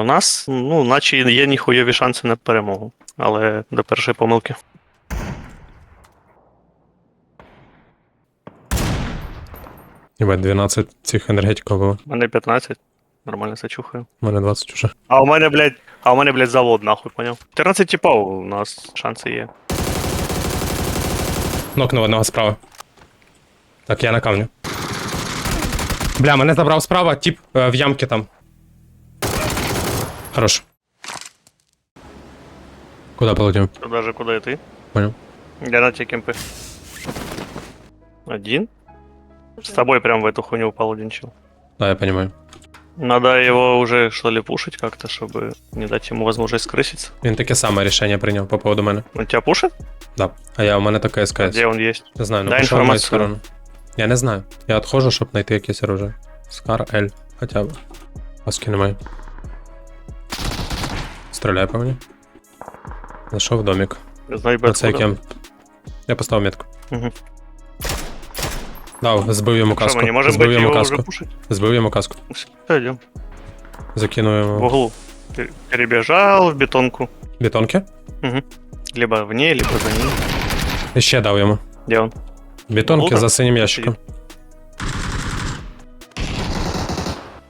У нас, ну, наче є ніхуйові шанси на перемогу. Але до першої помилки. Єбать, 12 цих енергетиків було. У мене 15. Нормально зачухаю. У мене 20 уже. А у мене, блядь, а у мене, блядь, завод, нахуй, поняв? 14 типов у нас шанси є. Нокнув одного справа. Так, я на камню. Бля, мене забрав справа, тип е, в ямці там. Хорош. Куда полетів? Туда же, куда и ты. Понял. Я на те кемпы. Один? С тобой прям в эту хуйню упал один чел. Да, я понимаю. Надо его уже, что ли, пушить как-то, чтобы не дать ему возможность скрыситься. Він таке саме рішення прийняв по поводу мене. Он тебя пушит? Да. А я у мене таке СКС. Где он есть? Не знаю, ну Дай пішов в мою інформацію. сторону. Я не знаю. Я відходжу, щоб знайти якесь оружие. Скар L. Хоча б. Оски немає. Стріляй по мені. Зайшов в домик. Знай бы На цей откуда. кемп. Я поставив метку. Мгм. Дав, збив йому Что, каску. мы не можем збив быть йому его каску. уже пушить? Збив йому каску. Все, идем. Закинув В йому углу. Пер- Перебежал в бетонку. бетонки. Либо в ней, либо за ней. І ще дав йому. Где он? Бетонки Лука? за синім ящиком.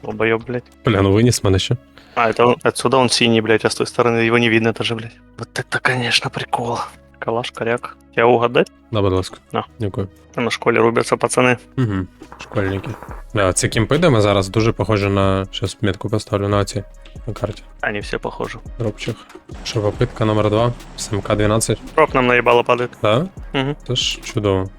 Долбоёб, блядь. Бля, ну виніс мене ще. А, это он, отсюда он синий, блядь, а с той стороны его не видно даже, блядь. Вот это, конечно, прикол. Калаш, коряк. Тебя угадать? Да, будь ласка. На. Дякую. На школе рубятся пацаны. Угу. Школьники. Бля, ці кімпи, де ми зараз дуже похожі на. Щас метку поставлю на ці на карті. Они все похожи. Дропчик. Шовопитка номер 2. СМК 12. Проб нам наебало падает. Да? Угу. Це ж чудово.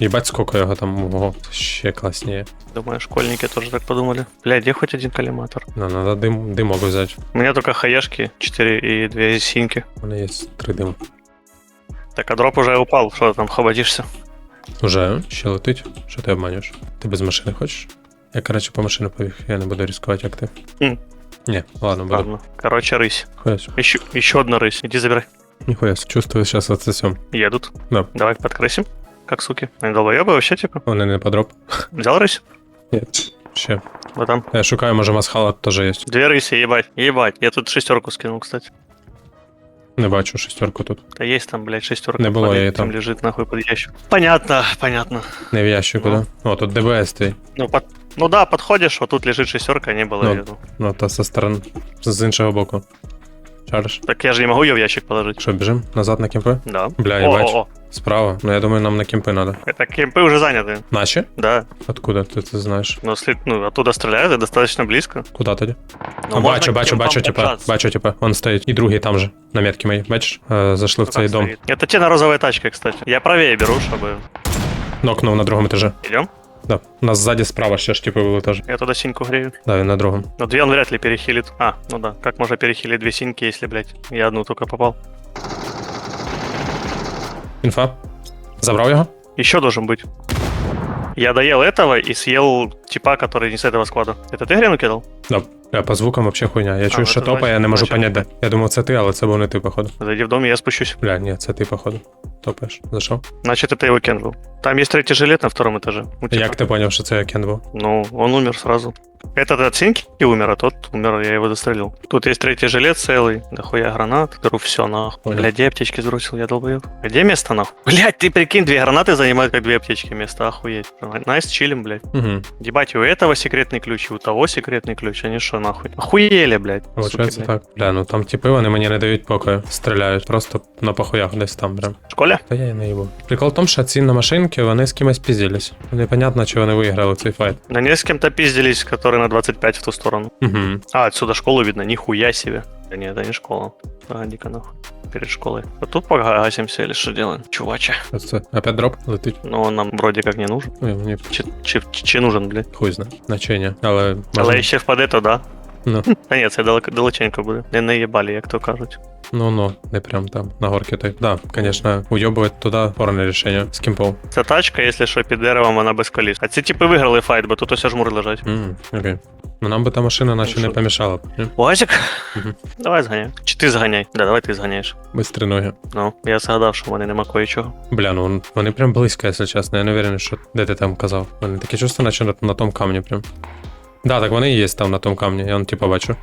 Їбать, скільки його там. Ого, це ще класніє. Думаю, школьники тоже так подумали. Бля, где хоть один коллиматор? Ну, надо дим, димок взяти. У меня только хаешки 4 и 2 синьки. У мене є три дим. Так, а дроп уже упал. Что ты там хободишься? Уже ще летить. Що ти обманюєш? Ти без машини хочеш? Я, коротше, по машину побіг, я не буду ризикувати, як ти. М. Ні, ладно, буду. Ладно. Короче, рысь. Хуясь. Еще, еще одна рысь. Иди забирай. Ніхуя, чувствую сейчас отсосем. Едут. Да. Давай подкрасим. Как суки. Они долбоебы вообще, типа. Вони не подроп. Взял рысь? Ні. Ще. Вот там. Я шукаю, може, масхалат теж є. Две рыси, ебать. Ебать. Я тут шестерку скинул, кстати. Не бачу шестерку тут. Да есть там, блядь, шестерка. Не было под её этим там. лежит нахуй под ящик. Понятно, понятно. Не в ящику, Ну. да? О, тут ДБС стоїть. Ну, под... ну да, подходишь, вот тут лежит шестерка, не было Ну. её. Ну, та со сторони. З іншого боку. Шариш. Так я же не могу ее в ящик положить. Що, біжим? Назад на кемпи? Да. Бля, я О, бачу. о, о. Справа. Ну, я думаю, нам на кемпи надо. Это кемпы уже заняты. Наші? Да. Откуда ти це знаєш? Но сли- ну, оттуда стреляют, и достаточно близко. Куда тоді? Ну, А, можно бачу, к бачу, кемпам бачу, типа, подобраться. бачу, типа, он стоїть. І другий там же, на метки моїй. Бачиш? Е, зайшли в Кто цей там дом. стоит? Это те на розовой тачке, кстати. Я правее беру, чтобы... Нокнув на другому етажі. Идем? Да. У нас ззаді справа ще ж типу були теж. Я туда синьку грею. Да, він на другому. Но две он вряд ли перехилит. А, ну да. Как можно перехилить две синьки, если, блядь, я одну только попал? Інфа. Забрав його? Еще должен быть. Я доел этого и съел типа, который не с этого склада. Это ты грену кидал? Да. Я по звукам вообще хуйня. Я чую, ну що це топа, значить- я не можу значить- понять, де. Я думав, це ти, але це був не ти, походу. Зайди в дом, и я спущусь. Бля, ні, це ти, походу. Топаєш. Зайшов? Значит, это его кен был. Там есть третий жилет на втором этаже. У тебя. Як ти поняв, що це я кен був? Ну, он умер сразу. Этот от синьки умер, а тот умер, я его застрелил. Тут есть третий жилет целый, дохуя гранат, беру все нахуй. Понял. Бля, где аптечки сбросил, я долбоёб. Где место нахуй? Блять, ты прикинь, две гранаты занимают как две аптечки место, охуеть. Найс, чилим, блядь. Угу. Ебать, и у этого секретный ключ, и у того секретный ключ, они что нахуй? Охуели, блядь. суки, Получається блядь. так. Бля, ну там типи, вони мені не дають покою. Стріляють просто на похуях десь там прям. В школе? Та я і не їбу. Прикол в тому, що ці на машинки, вони з кимось пізділись. Непонятно, чи вони виграли цей файт. Да не с кем-то пиздились, которые на 25 в ту сторону. Угу. А, отсюда школу видно, нихуя себе. Да нет, это не школа. Погоди-ка нахуй. Перед школой. А тут погасимся или что делаем? Чувача. Опять дроп летить. Ну, он нам вроде как не нужен. Ой, мені Чи, чи, чи нужен, блядь? хуй знає. Значение. Але, Але Але можна- ще впаде, то да. Ну. Та ні, це далеко, далеченько буде. Не наїбалі, як то кажуть. Ну ну, не прям там, на горки той. Да, конечно, уйобувати туди порне рішення з кімпов. Ця тачка, якщо що, під деревом, вона без коліс. А ці типи виграли файт, бо тут ось жмур лежать. Ммм, окей. Ну нам би та машина наче не помішала б. ні? Уазик? Мгм. Давай зганяй. Чи ти зганяй? Да, давай ти зганяєш. Бистрі ноги. Ну, я згадав, що в мене нема кое-чого. Бля, ну вони прям близько, якщо чесно. Я не уверен, що де ти там казав. Вони таке чувство, наче на, на тому камні прям. Да, так вони і є там на тому камні, я он типа бачу.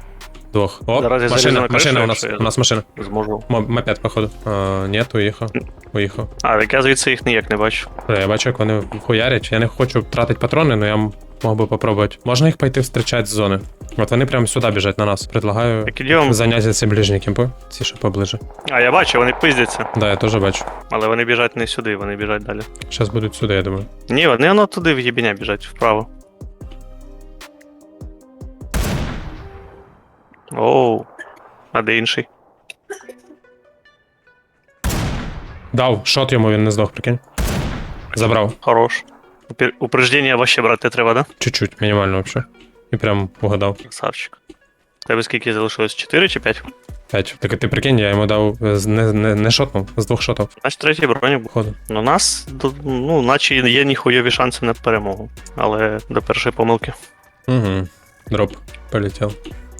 Двох. О, Зараз я залізу машина, кришу, машина у нас. якщо я- У нас машина. Зможу. Мо- Мопед, походу. А, ні, уїхав. Уїхав. А, так я звідси їх ніяк не бачу. Бля, Я бачу, як вони хуярять. Я не хочу тратити патрони, але я м- мог би попробувати. Можна їх пойти встречати з зони. От вони прямо сюди біжать на нас. Предлагаю Так ідемо. зайняти ці ближні кемпи. Ці ще поближе. А, я бачу, вони пиздяться. Да, я теж бачу. Але вони біжать не сюди, вони біжать далі. Зараз будуть сюди, я думаю. Ні, вони воно туди в єбіня біжать, вправо. Оу. А де інший? Дав, шот йому він не здох, прикинь. Забрав. Хорош. Упер- Упреждення вообще брати треба, да? Чуть-чуть, мінімально взагалі. І прям угадав. Красавчик. Тебе скільки залишилось? 4 чи 5? П'ять. Так ти прикинь, я йому дав е, з- не, не, не шотнув, з двох шотів. Значить, третій броні був. Походу. Ну, у нас, до- ну, наче є ніхуйові шанси на перемогу. Але до першої помилки. Угу. Дроп. Полетів.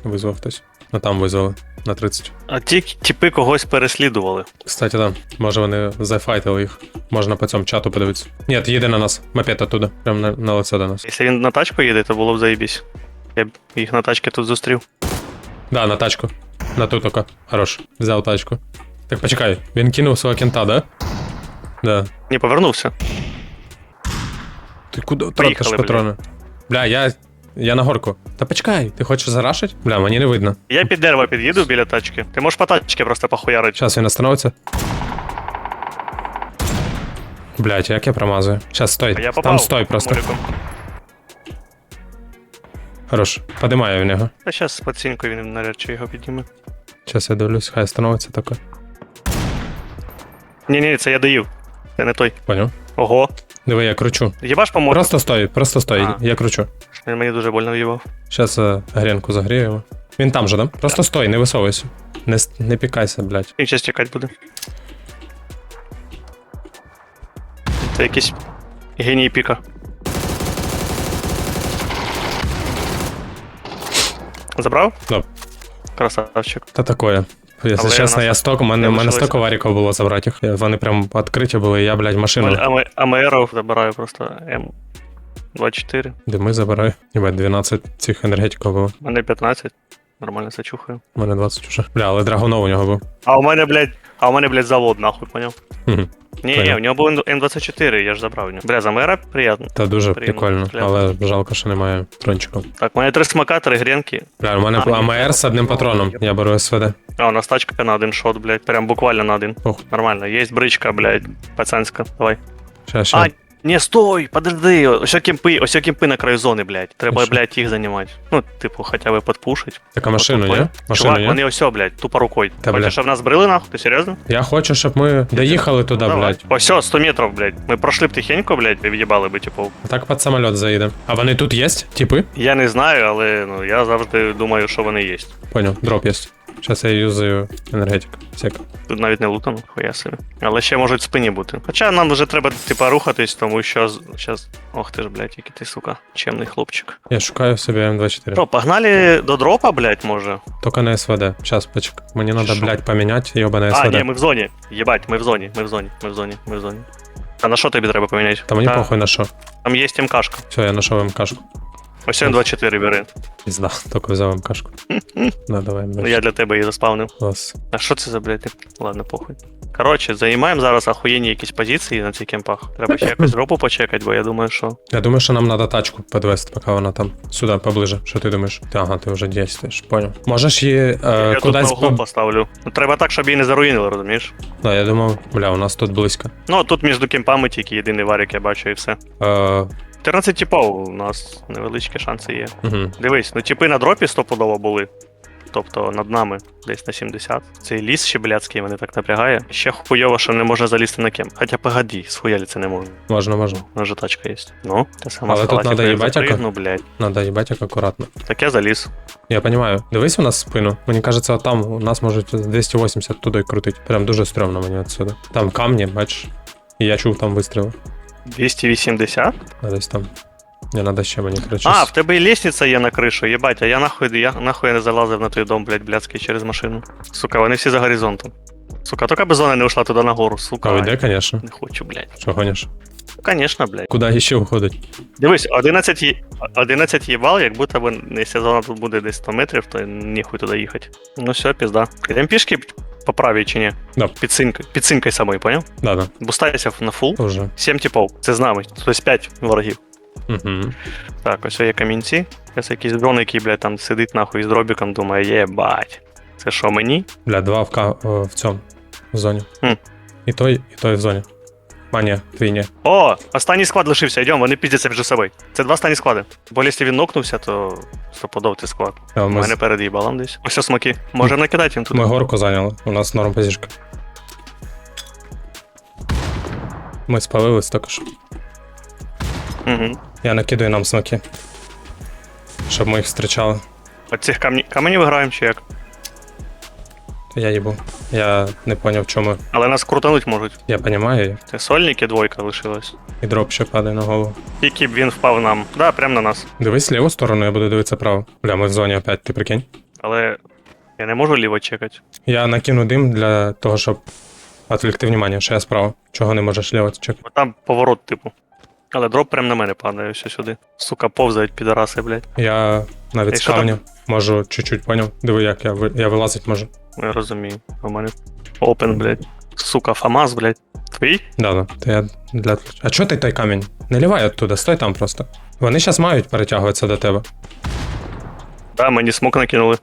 Визвав хтось. Ну там визвали. На 30. А ті типи когось переслідували. Кстати, да. Може вони зафайтили їх. Можна по цьому чату подивитися. Ні, їде на нас. Мопед оттуда. Прям на, на лице до нас. Якщо він на тачку їде, то було б заєбісь. Я б їх на тачці тут зустрів. Да, на тачку. На ту тільки. Хорош. Взяв тачку. Так почекай, він кинув свого кента, да? Да. Не повернувся. Ти куди тратиш патрони? Бля, я. Я на горку. Та почекай, ти хочеш зарашить? Бля, мені не видно. Я під дерево під'їду біля тачки. Ти можеш по тачці просто похуярити. Зараз він остановиться. Блять, як я промазую. Сейчас стой. А я попав. Там стой просто. Моряком. Хорош. Подимаю в нього. Та зараз з пацінкою він навряд чи його підніме. Зараз я дивлюсь, хай остановиться таке. Ні, ні, це я доїв. Це не той. Поняв? Ого. Диви, я кручу. Єбаш поможе. Просто стой, просто стой, А. я кручу. Він мені дуже больно в'їбав. Зараз е, грінку загріємо. Він там же, да? Просто стой, не висовуйся. Не, с- не пікайся, блядь. Він зараз тікати буде. Це якийсь геній піка. Забрав? Да. Красавчик. Та такое. Якщо Але чесно, я сток, у мене, у мене лишилося. столько варіків було забрати їх. Вони прям відкриті були, і я, блядь, машину. АМР забираю просто М24. Дими забираю. Єбать, 12 цих енергетиків було. У мене 15. Нормально зачухаю. У мене 20 уже. Бля, але драгунов у нього був. А у мене, блядь, а у мене, блядь, завод, нахуй, поняв? Мгм. Ні, ні, у нього був М24, я ж забрав у нього. Бля, за мера приємно. Та дуже Приємно, прикольно, але жалко, що немає трончику. Так, у мене три смакатори, гренки. Бля, у мене А. АМР з одним патроном. Я беру СВД. А, у нас тачка на один шот, блядь. Прям буквально на один. Ох. Нормально. Есть бричка, блядь, пацанська. Давай. Щас, А, щас. Не, стой, подожди. Ось кемпи, ось кемпи на краю зони, блядь. Треба, що? блядь, їх займати. Ну, типу, хоча б подпушить. Так, а машину, понял? Машину, Чувак, ні? вони ось, блядь, тупо рукою. Та, Хочеш, бля. щоб нас брили, нахуй? Ти серйозно? Я хочу, щоб ми доїхали туди, Давай. блядь. Ось, 100 метрів, блядь. Ми пройшли б тихенько, блядь, і в'їбали би, типу. Так під самоліт заїдемо. А вони тут є? Типи? Я не знаю, але ну, я завжди думаю, що вони є. Понял, дроп є. Зараз я юзаю енергетик. Сек. Тут навіть не лутано, хуя собі. Але ще можуть в спині бути. Хоча нам вже треба, типа, рухатись, тому що зараз. Ох ти ж, блядь, який ти, сука, чемний хлопчик. Я шукаю собі М24. Що, погнали до дропа, блядь, може? Тільки на СВД. Сейчас, почекай. Мені треба, Що? блядь, поміняти йобане А, ні, СВД. ми в зоні. Єбать, ми в зоні, ми в зоні, ми в зоні, ми в зоні. А на що тобі треба поміняти? Та мені похуй на що. Там є МКшка. Все, я знайшов МКшку. Ось М24 бери. Пізда, тільки взяв МКшку. Ну, давай, Ну, я для тебе її заспавнив. Клас. А що це за, блядь? Ладно, похуй. Коротше, займаємо зараз охуєнні якісь позиції на цих кемпах. Треба ще якось дропу почекати, бо я думаю, що. Я думаю, що нам треба тачку підвести, поки вона там сюди поближе. Що ти думаєш? Ага, ти вже дійствуєш, понял. Можеш її е, я тут кудись на углу по... поставлю. Ну, треба так, щоб її не заруїнили, розумієш? Да, я думав, бля, у нас тут близько. Ну, тут між кемпами тільки єдиний варік, я бачу, і все. Е, 14 типов, у нас невеличкі шанси є. угу. Дивись, ну типи на дропі стопудово були. Тобто над нами десь на 70. Цей ліс ще блядський мене так напрягає. Ще хуйово, що не можна залізти на кем. Хоча погоді, схуялі це не можна. Можна, можна. У нас же тачка є. Ну, та сама Але тут надо їбать, яка? блядь. Надо їбать як акуратно. Так я заліз. Я понимаю. Дивись у нас спину. Мені кажется, там у нас можуть 280 туди крутить. Прям дуже стрьомно мені отсюда. Там камні, бачиш. І я чув там вистріли. 280? А десь там. Не надо ще мені, короче. А, в тебе і лестниця є на кришу, єбать, а я нахуй, я нахуй не залазив на той дом, блядь, блядський через машину. Сука, вони всі за горизонтом. Сука, тільки б зона не ушла туди нагору, сука. А йде, конечно. Не хочу, блядь. Що гониш? Конечно, блядь. Куди ще уходить? Дивись, 11, є- 11 їбал, як будто би, якщо зона тут буде десь 100 метрів, то ніхуй туди їхати. Ну все, пізда. Йдемо пішки по правій чи ні? Да. Під цинкою, під цинкою самою, поняв? Да, да. Бустайся на фул. Уже. 7 типов. Це з нами. Тобто 5 ворогів. Угу. Так, ось є камінці. Ось якийсь дрон, який, блядь, там сидить нахуй з дробіком, думає, єбать. Це що мені? Бля, два в, ка- в цьому в зоні. Хм. І той, і той в зоні. А, ні. О, останній склад лишився, йдемо, вони піздяться між собою. Це два останні склади. Бо якщо він нокнувся, то стопудов ти склад. А, У Ми, мене перед їбалом десь. Ось ось смоки. Може накидати їм тут. ми горку зайняли, у нас норм позішка. Ми спалились також. Угу. Я накидаю нам смоки. Щоб ми їх зустрічали. От цих камні... каменів граємо чи як? Я їбу. Я не поняв, чому. Але нас крутануть можуть. Я понімаю, Це сольники двойка лишилась. і дроп ще падає на голову. Тільки б він впав нам. Да, прямо на нас. Дивись ліву сторону, я буду дивитися право. Бля, ми в зоні опять, ти прикинь. Але я не можу ліво чекати. Я накину дим для того, щоб відвлекти внимание, що я справа. Чого не можеш ліво чекати? Там поворот, типу. Але дроп прямо на мене падає ось сюди. Сука, повзають підараси, блядь. Я навіть І з можу чуть-чуть поняв. Диви, як я, я вилазить можу. Ну, Я розумію. У мене опен, блядь. Сука, Фамас, блядь. Твій? Да, да. То я для... А чого ти той камінь? Не лівай оттуда, стой там просто. Вони зараз мають перетягуватися до тебе. Да, мені смок накинули.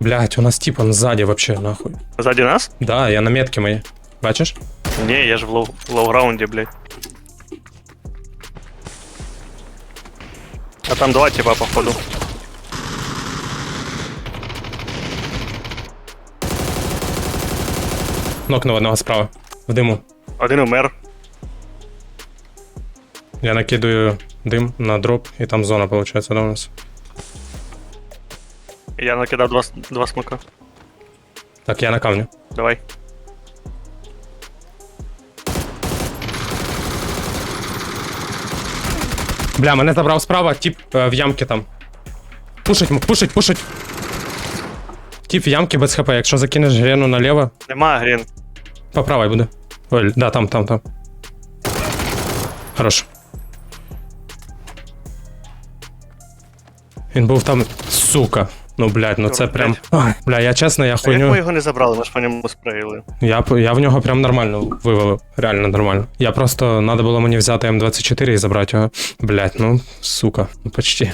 Блять, у нас тип он ззаді вообще, нахуй. Ззаді нас? Да, я на метки мої. Бачиш? Ні, я ж в лоу- в лоу-граунді, блядь. А там два типа, походу. Нокнув одного справа. В диму. Один умер. Я накидаю дим на дроп, і там зона, виходить, до нас. Я накидав два, два смока. Так, я на камню. Давай. Бля, мене забрав справа, тип е, в ямки там. Пушить, пушить, пушить. Тип ямки без хп, якщо закинеш грену наліво, Нема грін. по правій буде. Ой, да, там, там, там. Хорош. Він був там, сука. Ну, блядь, ну це прям. Ай, бля, я чесно, я А як хуйню. ми його не забрали, ми ж по ньому спреїли. Я, п- я в нього прям нормально вивалив. Реально нормально. Я просто треба було мені взяти М24 і забрати його. Блять, ну, сука, ну почти.